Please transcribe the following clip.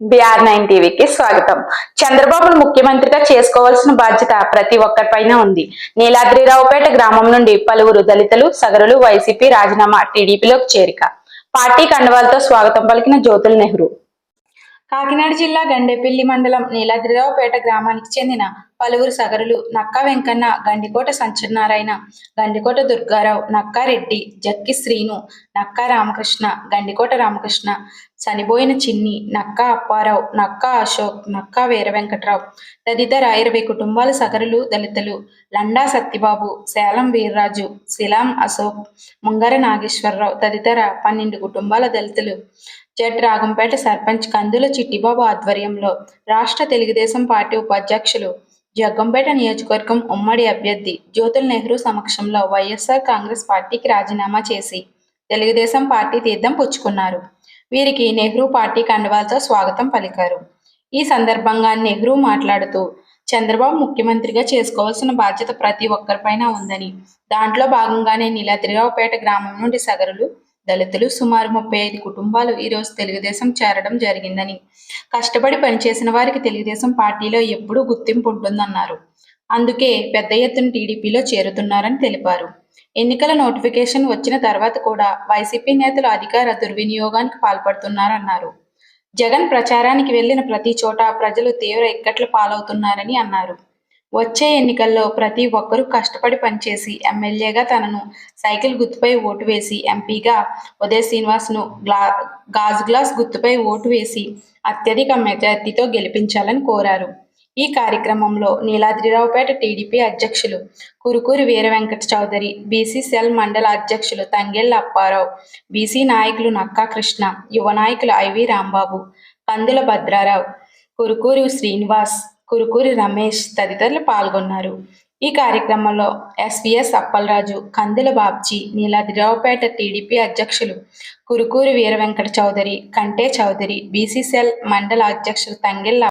BR nine టీవీకి స్వాగతం. చంద్రబాబును ముఖ్యమంత్రిగా చేసుకోవాల్సిన బాధ్యత ప్రతి ఒక్కరిపైన ఉంది. నీలాద్రిరావుపేట గ్రామం నుండి పలువురు దళితులు సగరులు వైసీపీ రాజీనామా టీడీపీలోకి చేరిక. పార్టీ కండవాలతో స్వాగతం పలికిన జ్యోతుల్ నెహ్రూ. కాకినాడ జిల్లా గండేపల్లి మండలం నీలాద్రిరావుపేట గ్రామానికి చెందిన పలువురు సగరులు నక్కా వెంకన్న గండికోట సంచనారాయణ గండికోట దుర్గారావు నక్కారెడ్డి జక్కి శ్రీను నక్కా రామకృష్ణ గండికోట రామకృష్ణ చనిపోయిన చిన్ని నక్కా అప్పారావు నక్కా అశోక్ నక్కా వీర వెంకట్రావు తదితర ఇరవై కుటుంబాల సగరులు దళితులు లండా సత్యబాబు సేలం వీర్రాజు శిలాం అశోక్ ముంగర నాగేశ్వరరావు తదితర పన్నెండు కుటుంబాల దళితులు. జడ్ రాగంపేట సర్పంచ్ కందుల చిట్టిబాబు ఆధ్వర్యంలో రాష్ట్ర తెలుగుదేశం పార్టీ ఉపాధ్యక్షులు జగ్గంపేట నియోజకవర్గం ఉమ్మడి అభ్యర్థి జ్యోతుల్ నెహ్రూ సమక్షంలో వైఎస్ఆర్ కాంగ్రెస్ పార్టీకి రాజీనామా చేసి తెలుగుదేశం పార్టీ తీర్థం పుచ్చుకున్నారు. వీరికి నెహ్రూ పార్టీ కండువాలతో స్వాగతం పలికారు. ఈ సందర్భంగా నెహ్రూ మాట్లాడుతూ చంద్రబాబు ముఖ్యమంత్రిగా చేసుకోవాల్సిన బాధ్యత ప్రతి ఒక్కరిపైన ఉందని దాంట్లో భాగంగానే నీలాద్రిరావుపేట గ్రామం నుండి సగరులు దళితులు సుమారు ముప్పై ఐదు కుటుంబాలు ఈరోజు తెలుగుదేశం చేరడం జరిగిందని. కష్టపడి పనిచేసిన వారికి తెలుగుదేశం పార్టీలో ఎప్పుడూ గుర్తింపు ఉంటుందన్నారు. అందుకే పెద్ద ఎత్తున టీడీపీలో చేరుతున్నారని తెలిపారు. ఎన్నికల నోటిఫికేషన్ వచ్చిన తర్వాత కూడా వైసీపీ నేతలు అధికార దుర్వినియోగానికి పాల్పడుతున్నారన్నారు. జగన్ ప్రచారానికి వెళ్ళిన ప్రతి చోట ప్రజలు తీవ్ర ఇక్కట్లు పాలవుతున్నారని అన్నారు. వచ్చే ఎన్నికల్లో ప్రతి ఒక్కరూ కష్టపడి పనిచేసి ఎమ్మెల్యేగా తనను సైకిల్ గుర్తుపై ఓటు వేసి ఎంపీగా ఉదయ్ శ్రీనివాస్ను గ్లా గాజు గ్లాస్ గుర్తుపై ఓటు వేసి అత్యధిక మెజార్టీతో గెలిపించాలని కోరారు. ఈ కార్యక్రమంలో నీలాద్రిరావుపేట టీడీపీ అధ్యక్షులు కురుకూరి వీర వెంకట చౌదరి బీసీ సెల్ మండల అధ్యక్షులు తంగెళ్ళ అప్పారావు బీసీ నాయకులు నక్కా కృష్ణ యువ నాయకులు ఐవి రాంబాబు కందుల భద్రారావు కురుకూరి శ్రీనివాస్ కురుకూరి రమేష్ తదితరులు పాల్గొన్నారు. ఈ కార్యక్రమంలో ఎస్విఎస్ అప్పలరాజు కందుల బాబ్జీ నీలాద్రిరావుపేట టీడీపీ అధ్యక్షులు కురుకూరి వీర వెంకట చౌదరి కంటే చౌదరి బీసీసీఎల్ మండల అధ్యక్షులు తంగెళ్ళ